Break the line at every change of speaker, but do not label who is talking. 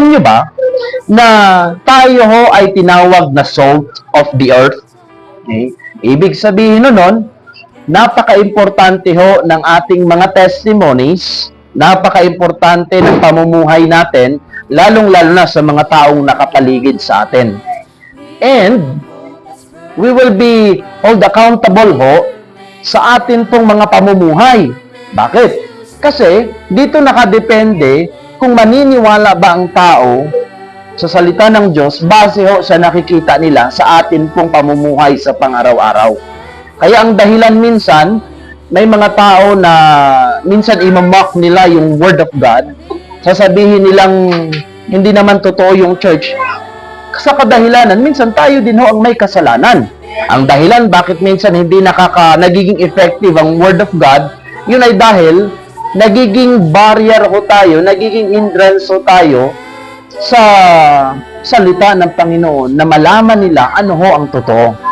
Alam nyo ba na tayo ho ay tinawag na salt of the earth? Okay? Ibig sabihin nun, nun, napaka-importante ho ng ating mga testimonies, napaka-importante ng pamumuhay natin, lalong-lalo na sa mga taong nakapaligid sa atin. And, we will be hold accountable ho sa atin pong mga pamumuhay. Bakit? Kasi dito nakadepende kung maniniwala ba ang tao sa salita ng Diyos base ho sa nakikita nila sa atin pong pamumuhay sa pang-araw-araw. Kaya ang dahilan minsan, may mga tao na minsan imamock nila yung Word of God, sasabihin nilang hindi naman totoo yung church, sa kadahilanan, minsan tayo din ho ang may kasalanan. Ang dahilan bakit minsan hindi nakaka nagiging effective ang word of God, yun ay dahil nagiging barrier ho tayo, nagiging hindrance ho tayo sa salita ng Panginoon na malaman nila ano ho ang totoo.